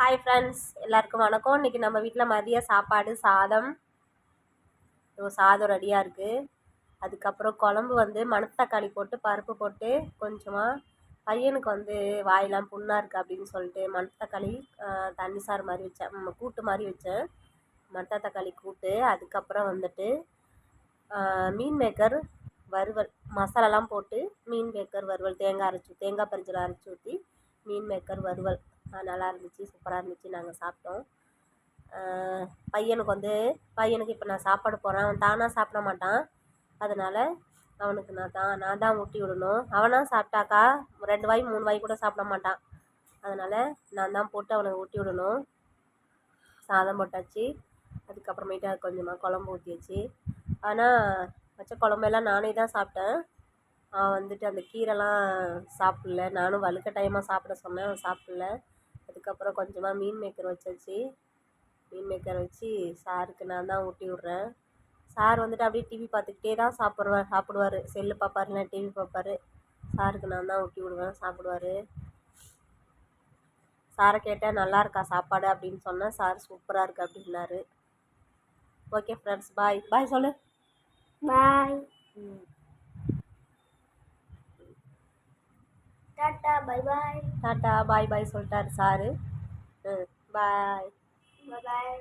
Hi friends எல்லாருக்கும் வணக்கம். இன்றைக்கி நம்ம வீட்டில் மதிய சாப்பாடு சாதம். சாதம் ரெடியாக இருக்குது அதுக்கப்புறம் குழம்பு வந்து மணத்தக்காளி போட்டு பருப்பு போட்டு கொஞ்சமாக பையனுக்கு வந்து வாயெல்லாம் புண்ணாக இருக்குது அப்படின்னு சொல்லிட்டு மணத்தக்காளி தண்ணி சாறு மாதிரி வச்சேன். கூட்டு மாதிரி வச்சேன். மணத்தக்காளி கூட்டு அதுக்கப்புறம் வந்துட்டு மீன் மேக்கர் வறுவல் மசாலாலாம் போட்டு மீன் மேக்கர் வறுவல் தேங்காய் அரைச்சி தேங்காய் பரிஞ்சல் அரைச்சி ஊற்றி மீன் மேக்கர் வறுவல். நல்லா இருந்துச்சு சூப்பராக இருந்துச்சு நாங்கள் சாப்பிட்டோம். பையனுக்கு வந்து பையனுக்கு இப்போ நான் சாப்பாடு போடுறேன். அவன் தானாக சாப்பிட மாட்டான். அதனால் அவனுக்கு நான் தான் நான் தான் ஊட்டி விடணும். அவனாக சாப்பிட்டாக்கா ரெண்டு வாய் மூணு வாய் கூட சாப்பிட மாட்டான். அதனால் நான் தான் போட்டு அவனுக்கு ஊட்டி விடணும். சாதம் போட்டாச்சு. அதுக்கப்புறமேட்டு அது கொஞ்சமாக குழம்பு ஊற்றியாச்சு ஆனால் வச்ச குழம்பெல்லாம் நானே தான் சாப்பிட்டேன். அவன் வந்துட்டு அந்த கீரைலாம் சாப்பிட்ல. நானும் வலுக்கட்டாயமாக சாப்பிட சொன்னேன். அவன் சாப்பிட்ல. அதுக்கப்புறம் கொஞ்சமாக மீன் மேக்கர் வச்சாச்சு. மீன் மேக்கர் வச்சு சாருக்கு நான் தான் ஊட்டி விட்றேன். சார் வந்துட்டு அப்படியே டிவி பார்த்துக்கிட்டே தான் சாப்பிட்ருவார் சாப்பிடுவார். செல்லு பார்ப்பாரு இல்லை டிவி பார்ப்பாரு. சாருக்கு நான் தான் ஊட்டி விடுவேன் சாப்பிடுவார். சாரை கேட்டால் நல்லா இருக்கா சாப்பாடு? அப்படின்னு சொன்னேன் சார் சூப்பராக இருக்குது அப்படின்னாரு. ஓகே ஃப்ரெண்ட்ஸ் பாய் பாய் சொல்லு. பாய் ம் tata bye bye tata bye bye சொல்லிட்டாரு சாரு. ம் பாய் பாய்